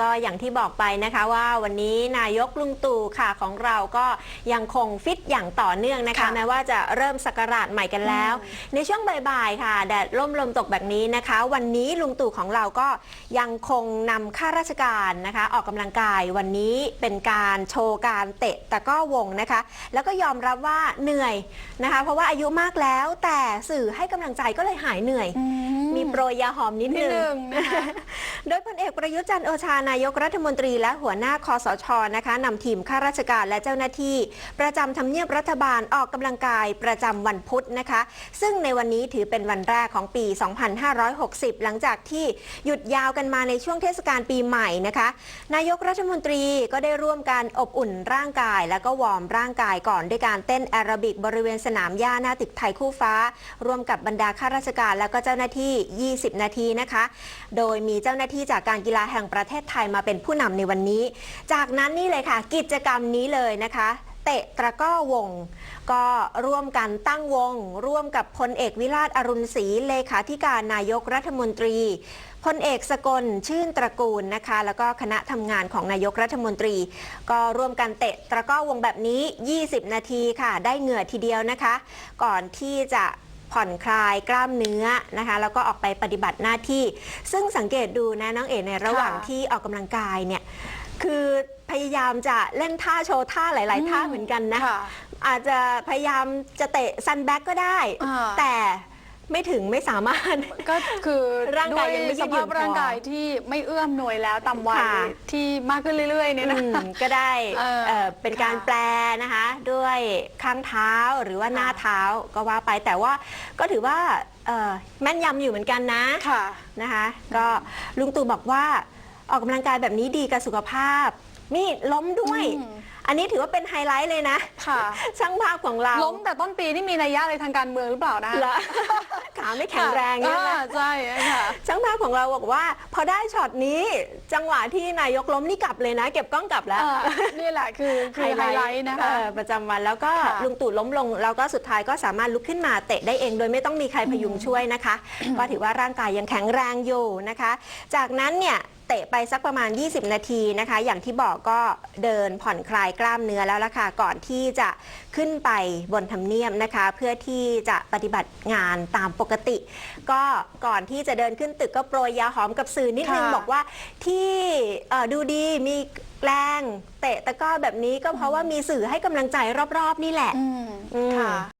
ก็อย่างที่บอกไปนะคะว่าวันนี้นายกลุงตู่ค่ะของเราก็ยังคงฟิตอย่างต่อเนื่องนะคะ ค่ะ แม้ว่าจะเริ่มสักราชใหม่กันแล้วอืมในช่วงบ่ายๆค่ะแดดร่มลมตกแบบนี้นะคะ วันนี้ลุงตู่ของเราก็ยังคงนำข้าราชการนะคะ ออกกำลังกายวันนี้เป็นการโชว์การเตะตะกร้อวงนะคะ แล้วก็ยอมรับว่าเหนื่อยนะคะ เพราะว่าอายุมากแล้วแต่สื่อให้กำลังใจก็เลยหายเหนื่อย มีโปรยยาหอมนิดนิดนึนึงงนะคะ โดยพลเอกประยุทธ์จันโอชานายกรัฐมนตรีและหัวหน้าคอสชนะคะนำทีมข้าราชการและเจ้าหน้าที่ ประจำทำเนียบรัฐบาลออกกำลังกายประจำวันพุธนะคะ ซึ่งในวันนี้ถือเป็นวันแรกของปี 2560 หลังจากที่หยุดยาวกันมาในช่วงเทศกาลปีใหม่นะคะ นายกรัฐมนตรีก็ได้ร่วมการอบอุ่นร่างกาย แล้วก็วอร์มร่างกายก่อนด้วยการเต้นแอโรบิกบริเวณสนามหญ้าหน้าตึกไทยคู่ฟ้า ร่วมกับบรรดาข้าราชการและก็เจ้าหน้าที่ 20 นาทีนะคะ โดยมีเจ้าหน้าที่จากการกีฬาแห่งประเทศไทยมาเป็นผู้นำในวันนี้ จากนั้นนี่เลยค่ะ กิจกรรมนี้เลยนะคะเตะตะก้อวง ก็ร่วมกันตั้งวง ร่วมกับพลเอกวิราชอรุณศรีเลขาธิการนายกรัฐมนตรีพลเอกสกลชื่นตระกูลนะคะ แล้วก็คณะทำงานของนายกรัฐมนตรี ก็ร่วมกันเตะตะก้อวงแบบนี้ 20 นาทีค่ะ ได้เหงื่อทีเดียวนะคะ ก่อนที่จะ ผ่อนคลายกล้ามเนื้อนะคะ แล้วก็ออกไปปฏิบัติหน้าที่ ซึ่งสังเกตดูนะน้องเอ๋ในระหว่างค่ะที่ออกกำลังกายเนี่ยคือพยายามจะเล่นท่าโชว์ท่าหลาย ๆ ท่าเหมือนกันนะค่ะอาจจะพยายามจะเตะซันแบ็กก็ได้อ่าแต่ ไม่ถึงไม่สามารถ ก็คือร่างกายยังไม่ด้วยืดหยุ่สภานพร่างกายที่ไม่เอื้อมหน่วยแล้วตามวัยค่ะ ที่มากขึ้นเรื่อยๆเนี่ยนะ อืมก็ได้เออเอ่อเป็นการค่ะแปลนะคะ ด้วยข้างเท้าหรือว่าหน้าเท้าก็ว่าไปแต่ว่าก็ถือว่าเอ่อแม่นยำอยู่เหมือนกันนะค่ะ นะคะ ก็ลุงตู่บอกว่าออกกำลังกายแบบนี้ดีกับสุขภาพ นี่ล้มด้วย อืม อันนี้ถือว่าเป็นไฮไลท์เลยนะ ค่ะ ช่างภาพของเราล้มแต่ต้นปีนี่มีนัยยะอะไรทางการเมืองหรือเปล่านะ เหรอ ขาไม่แข็งแรงค่ะใช่ไหมอ่าใช่ค่ะ ช่างภาพของเราบอกว่า พอได้ช็อตนี้จังหวะที่นายกล้มนี่กลับเลยนะ เก็บกล้องกลับแล้วเออนี่แหละคือคือไฮไลท์นะคะ เออประจำวันแล้วก็ค่ะลุงตู่ล้มลงแล้วก็สุดท้ายก็สามารถลุกขึ้นมาเตะได้เอง โดยไม่ต้องมีใครพยุงช่วยนะคะ ก็ถือว่าร่างกายยังแข็งแรงอยู่นะคะ จากนั้นเนี่ย เตะไปสักประมาณ 20 นาทีนะคะ อย่างที่บอกก็เดินผ่อนคลายกล้ามเนื้อแล้วล่ะค่ะ ก่อนที่จะขึ้นไปบนทำเนียบนะคะ เพื่อที่จะปฏิบัติงานตามปกติ ก็ก่อนที่จะเดินขึ้นตึกก็โปรยยาหอมกับสื่อนิดนึง ค่ะ บอกว่าที่เอ่อดูดีมีแรงเตะตะกร้อแบบนี้ก็เพราะว่ามีสื่อให้กำลังใจรอบๆ นี่แหละ อืม อืม ค่ะ